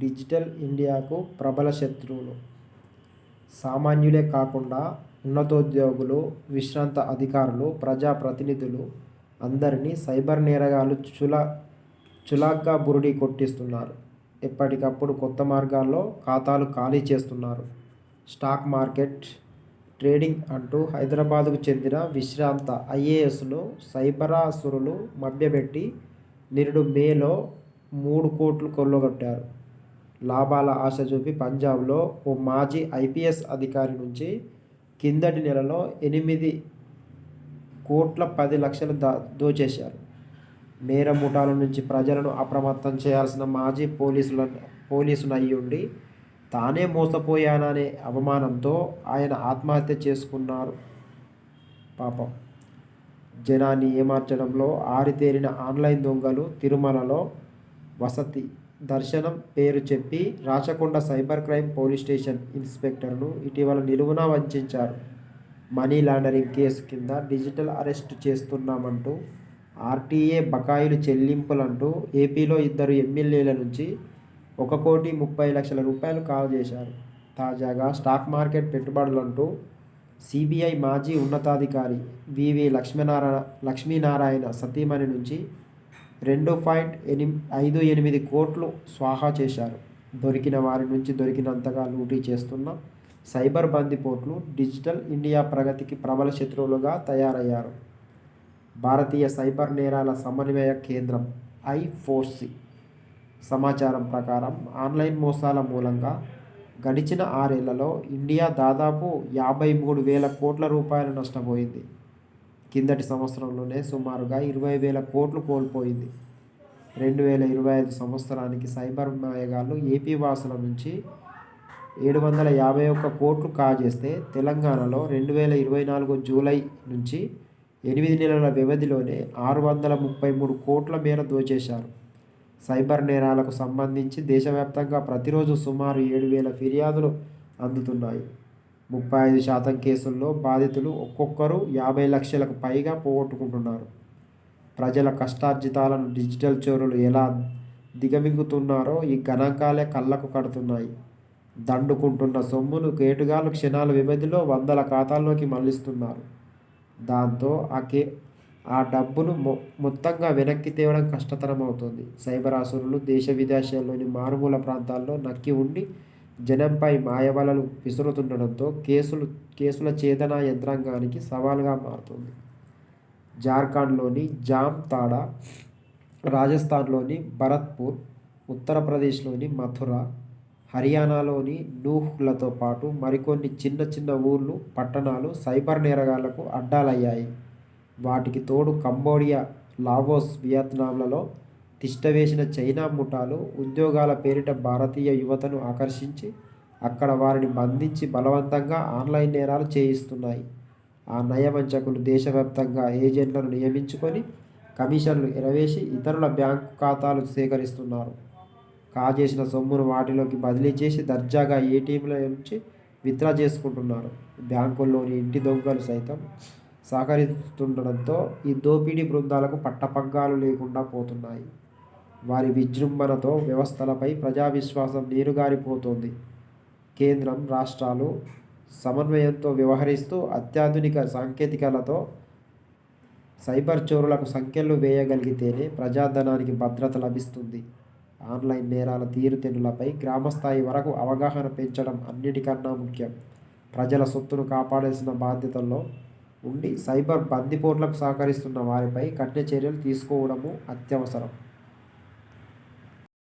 Digital ఇండియాకు ప్రబల శత్రువులు. సామాన్యులే కాకుండా ఉన్నతోద్యోగులు విశ్రాంత అధికారులు ప్రజాప్రతినిధులు అందరినీ సైబర్ నేరగాళ్ళు చులా చులాగ్గా బురిడీ కొట్టిస్తున్నారు. ఎప్పటికప్పుడు కొత్త మార్గాల్లో ఖాతాలు ఖాళీ చేస్తున్నారు. స్టాక్ మార్కెట్ ట్రేడింగ్ అంటూ హైదరాబాదుకు చెందిన విశ్రాంత ఐఏఎస్ను సైబరాసురులు మభ్యపెట్టి నిరుడు మేలో మూడు కోట్లు కొల్లగొట్టారు. లాభాల ఆశ చూపి పంజాబ్లో ఓ మాజీ ఐపీఎస్ అధికారి నుంచి కిందటి నెలలో ఎనిమిది కోట్ల పది లక్షలు దా దోచేశారు. నేర ముఠాల నుంచి ప్రజలను అప్రమత్తం చేయాల్సిన మాజీ పోలీసుల పోలీసును అయ్యుండి తానే మోసపోయాననే అవమానంతో ఆయన ఆత్మహత్య చేసుకున్నారు. పాపం. జనాన్ని ఏమార్చడంలో ఆరితేరిన ఆన్లైన్ దొంగలు తిరుమలలో వసతి దర్శనం పేరు చెప్పి Rachakonda cyber crime police station ఇన్స్పెక్టర్ను ఇటీవల నిలువున వంచారు. మనీ లాండరింగ్ కేసు కింద డిజిటల్ అరెస్ట్ చేస్తున్నామంటూ ఆర్టీఏ బకాయిలు చెల్లింపులంటూ ఏపీలో ఇద్దరు ఎమ్మెల్యేల నుంచి ఒక కోటి ముప్పై లక్షల రూపాయలు కాల్ చేశారు. తాజాగా స్టాక్ మార్కెట్ పెట్టుబడులంటూ సిబిఐ మాజీ ఉన్నతాధికారి వివి లక్ష్మీనారాయణ లక్ష్మీనారాయణ సతీమణి నుంచి రెండు పాయింట్ ఎనిమి ఐదు ఎనిమిది కోట్లు స్వాహా చేశారు. దొరికిన వారి నుంచి దొరికినంతగా లూటీ చేస్తున్న సైబర్ బందిపోట్లు డిజిటల్ ఇండియా ప్రగతికి ప్రబల శత్రువులుగా తయారయ్యారు. భారతీయ సైబర్ నేరాల సమన్వయ కేంద్రం ఐఫోర్సి సమాచారం ప్రకారం ఆన్లైన్ మోసాల మూలంగా గడిచిన ఆరేళ్ళలో ఇండియా దాదాపు యాభై మూడు వేల కోట్ల రూపాయలు నష్టపోయింది. కిందటి సంవత్సరంలోనే సుమారుగా ఇరవై వేల కోట్లు కోల్పోయింది. రెండు వేల ఇరవై ఐదు సంవత్సరానికి సైబర్ మాయగాళ్ళు ఏపీ వాసుల నుంచి ఏడు వందల యాభై ఒక్క కోట్లు కాజేస్తే తెలంగాణలో రెండు వేల ఇరవై నాలుగు జూలై నుంచి ఎనిమిది నెలల వ్యవధిలోనే ఆరు వందల ముప్పై మూడు కోట్ల మేర దోచేశారు. సైబర్ నేరాలకు సంబంధించి దేశవ్యాప్తంగా ప్రతిరోజు సుమారు ఏడు వేల ఫిర్యాదులు అందుతున్నాయి. ముప్పై ఐదు శాతం కేసుల్లో బాధితులు ఒక్కొక్కరు యాభై లక్షలకు పైగా పోగొట్టుకుంటున్నారు. ప్రజల కష్టార్జితాలను డిజిటల్ చోరులు ఎలా దిగమింగుతున్నారో ఈ గణాంకాలే కళ్ళకు కడుతున్నాయి. దండుకుంటున్న సొమ్మును కేటుగాలు క్షణాల వ్యవధిలో వందల ఖాతాల్లోకి మళ్ళిస్తున్నారు. దాంతో ఆ కే ఆ డబ్బును మొ మొత్తంగా వెనక్కి తేవడం కష్టతరం అవుతుంది సైబర్ అసురులు దేశ విదేశాల్లోని మారుమూల ప్రాంతాల్లో నక్కి ఉండి జనంపై మాయవలలు విసురుతుండడంతో కేసులు కేసుల ఛేదన యంత్రాంగానికి సవాల్గా మారుతుంది. జార్ఖండ్లోని జామ్తాడా రాజస్థాన్లోని భరత్పూర్ ఉత్తరప్రదేశ్లోని మథుర హర్యానాలోని నూహ్లతో పాటు మరికొన్ని చిన్న చిన్న ఊర్లు పట్టణాలు సైబర్ నేరగాళ్ళకు అడ్డాలయ్యాయి. వాటికి తోడు కంబోడియా లావోస్ వియత్నాంలలో తిష్టవేసిన చైనా ముఠాలు ఉద్యోగాల పేరిట భారతీయ యువతను ఆకర్షించి అక్కడ వారిని బంధించి బలవంతంగా ఆన్లైన్ నేరాలు చేయిస్తున్నాయి. ఆ నయవంచకులు దేశవ్యాప్తంగా ఏజెంట్లను నియమించుకొని కమిషన్లు ఎరవేసి ఇతరుల బ్యాంకు ఖాతాలు సేకరిస్తున్నారు. కాజేసిన సొమ్మును వాటిలోకి బదిలీ చేసి దర్జాగా ఏటీఎంల నుంచి విత్డ్రా చేసుకుంటున్నారు. బ్యాంకుల్లోని ఇంటి దొంగలు సైతం సహకరిస్తుండడంతో ఈ దోపిడీ బృందాలకు పట్టపగ్గాలు లేకుండా పోతున్నాయి. వారి విజృంభణతో వ్యవస్థలపై ప్రజా విశ్వాసం నీరుగారిపోతోంది. కేంద్రం రాష్ట్రాలు సమన్వయంతో వ్యవహరిస్తూ అత్యాధునిక సాంకేతికలతో సైబర్ చోరులకు సంఖ్యలు వేయగలిగితేనే ప్రజాధనానికి భద్రత లభిస్తుంది. ఆన్లైన్ నేరాల తీరుతెన్నులపై గ్రామస్థాయి వరకు అవగాహన పెంచడం అన్నిటికన్నా ముఖ్యం. ప్రజల సొత్తును కాపాడాల్సిన బాధ్యతల్లో ఉండి సైబర్ బందిపోట్లకు సహకరిస్తున్న వారిపై కఠిన చర్యలు తీసుకోవడము అత్యవసరం.